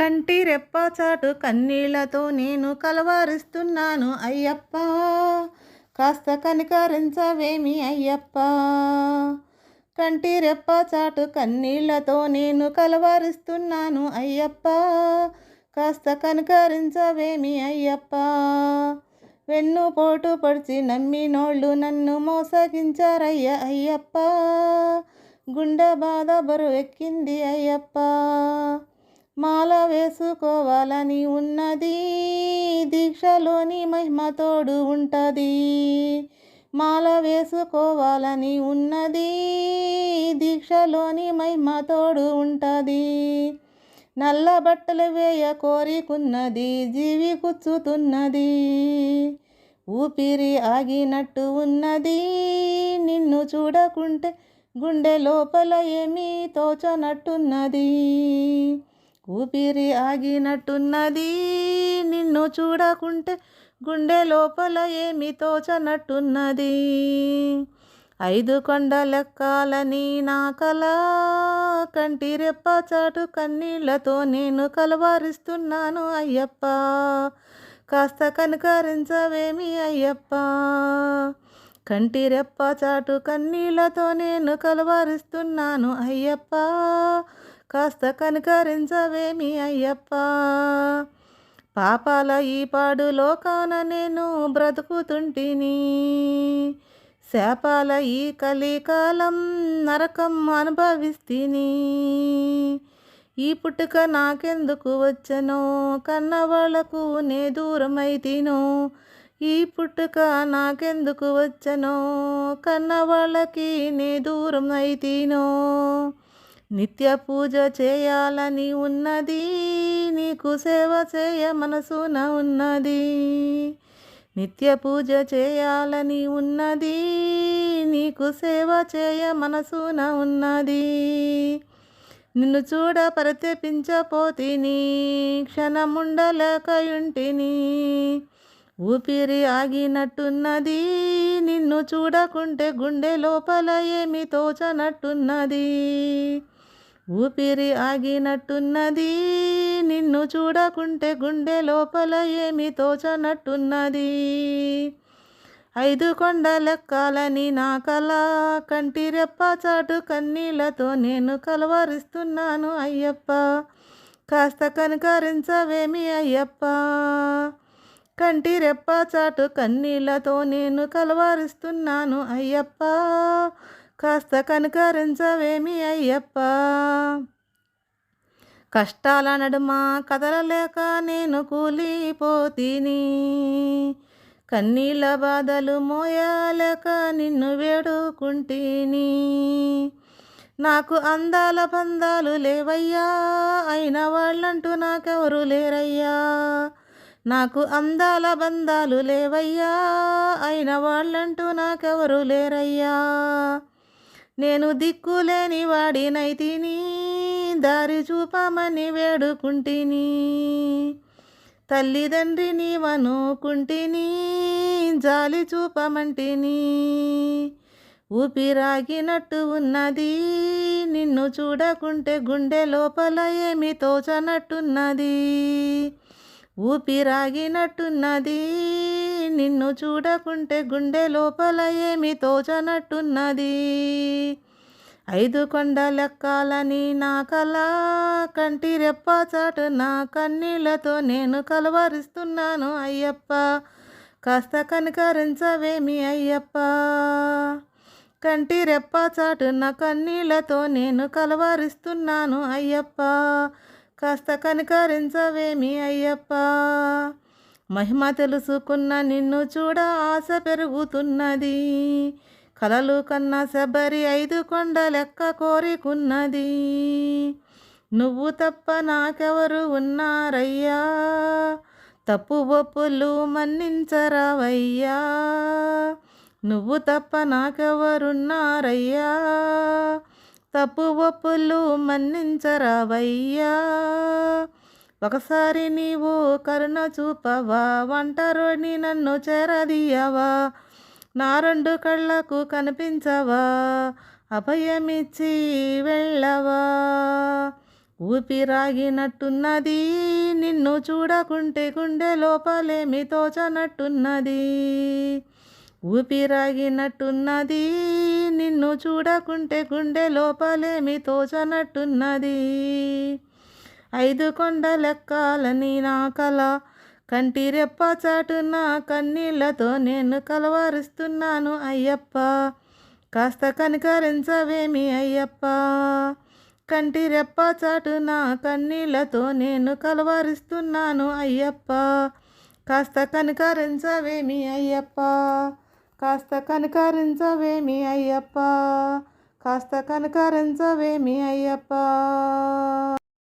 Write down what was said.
కంటి రెప్పచాటు కన్నీళ్ళతో నేను కలవరిస్తున్నాను అయ్యప్ప. కాస్త కనికరించవేమి అయ్యప్ప. కంటి రెప్పచాటు కన్నీళ్ళతో నేను కలవరిస్తున్నాను అయ్యప్ప. కాస్త కనికరించవేమి అయ్యప్ప. వెన్ను పోటు పడిచి నమ్మినోళ్ళు నన్ను మోసగించారయ్య అయ్యప్ప. గుండె బాధ బరువెక్కింది అయ్యప్ప. మాల వేసుకోవాలని ఉన్నది. దీక్షలోని మహిమ తోడు ఉంటుంది. మాల వేసుకోవాలని ఉన్నది. దీక్షలోని మహిమ తోడు ఉంటుంది. నల్ల బట్టలు వేయ కోరికున్నది. జీవి కూర్చుతున్నది ఊపిరి ఆగినట్టు ఉన్నది. నిన్ను చూడకుంటే గుండె లోపల ఏమీ తోచనట్టున్నది. ఊపిరి ఆగినట్టున్నది. నిన్ను చూడకుంటే గుండె లోపల ఏమి తోచనట్టున్నది. ఐదు కొండ లెక్కాలని నా కల కంటి రెప్ప చాటు కన్నీళ్ళతో నేను కలవారిస్తున్నాను అయ్యప్ప. కాస్త కనుకరించవేమి అయ్యప్ప. కంటి రెప్ప చాటు కన్నీళ్ళతో నేను కలవారిస్తున్నాను అయ్యప్ప. కాస్త కనకరించవేమి అయ్యప్ప. పాపాల ఈ పాడు లోకాన నేను బ్రతుకుతుంటిని. శాపాల ఈ కలికాలం నరకం అనుభవిస్తిని. ఈ పుట్టుక నాకెందుకు వచ్చనో? కన్నవాళ్ళకు నే దూరమైతినో? ఈ పుట్టుక నాకెందుకు వచ్చనో? కన్నవాళ్ళకి నే దూరం అయితేనో నిత్య పూజ చేయాలని ఉన్నది నీకు సేవ చేయ మనసున ఉన్నది. నిత్య పూజ చేయాలని ఉన్నది నీకు సేవ చేయ మనసున ఉన్నది. నిన్ను చూడ ప్రత్యపించపోతిని క్షణముండలేకయుంటిని. ఊపిరి ఆగినట్టున్నది నిన్ను చూడకుంటే గుండె లోపల ఏమి తోచనట్టున్నది. ఊపిరి ఆగినట్టున్నది. నిన్ను చూడకుంటే గుండె లోపల ఏమి తోచనట్టున్నది. ఐదు కొండలెక్కాలని నా కల కంటి రెప్ప చాటు కన్నీళ్ళతో నేను కలవరిస్తున్నాను అయ్యప్ప. కాస్త కనుకరించవేమి అయ్యప్ప? కంటి రెప్ప చాటు కన్నీళ్ళతో నేను కలవరిస్తున్నాను అయ్యప్ప. కాస్త కనుకరించవేమి అయ్యప్ప? కష్టాల నడుమ కదలలేక నేను కూలిపోతిని. కన్నీళ్ళ బాధలు మోయలేక నిన్ను వేడుకుంటీని. నాకు అందాల బంధాలు లేవయ్యా అయిన వాళ్ళంటూ నాకెవరు లేరయ్యా. నాకు అందాల బంధాలు లేవయ్యా అయిన వాళ్ళంటూ నాకెవరు లేరయ్యా. నేను దిక్కులేని వాడినైతిని దారి చూపమని వేడుకుంటిని. తల్లిదండ్రిని వనుకుంటిని జాలి చూపమంటిని. ఊపిరాగినట్టు ఉన్నది నిన్ను చూడకుంటే గుండె లోపల ఏమి తోచనట్టున్నది. ఊపిరాగినట్టున్నది నిన్ను చూడకుంటే గుండె లోపల ఏమి తోచనట్టున్నది. ఐదు కొండ లెక్కాలని నా కల కంటి రెప్ప చాటు నా కన్నీళ్ళతో నేను కలవరిస్తున్నాను అయ్యప్ప. కాస్త కనికరించవేమి అయ్యప్ప? కంటి రెప్ప చాటు నా కన్నీళ్ళతో నేను కలవరిస్తున్నాను అయ్యప్ప. కాస్త కనికరించవేమి అయ్యప్ప? మహిమ తెలుసుకున్న నిన్ను చూడ ఆశ పెరుగుతున్నది. కలలు కన్నా శబరి ఐదు కొండ లెక్క కోరికున్నది. నువ్వు తప్ప నాకెవరు ఉన్నారయ్యా? తప్పు ఒప్పులు మన్నించరావయ్యా? నువ్వు తప్ప నాకెవరున్నారయ్యా? తప్పు ఒప్పులు మన్నించరావయ్యా? ఒకసారి నీవు కరుణ చూపవా వంటరోని నన్ను చేరదీయవా నా రెండు కళ్ళకు కనిపించవా అభయమిచ్చి వెళ్ళవా. ఊపిరాగినట్టున్నది నిన్ను చూడకుంటే గుండె లోపలేమి తోచనట్టున్నది. ఊపిరాగినట్టున్నది నిన్ను చూడకుంటే గుండె లోపలేమి తోచనట్టున్నది. ఐదు కొండలెక్కాలని నా కల. కంటి రెప్ప చాటున కన్నీళ్ళతో నేను కలవరుస్తున్నాను అయ్యప్ప. కాస్త కనికరించవేమి అయ్యప్ప? కంటి రెప్ప చాటున కన్నీళ్ళతో నేను కలవరిస్తున్నాను అయ్యప్ప. కాస్త కనికరించవేమి అయ్యప్ప? కాస్త కనికరించవేమి అయ్యప్ప? కాస్త కనికరించవేమి అయ్యప్ప?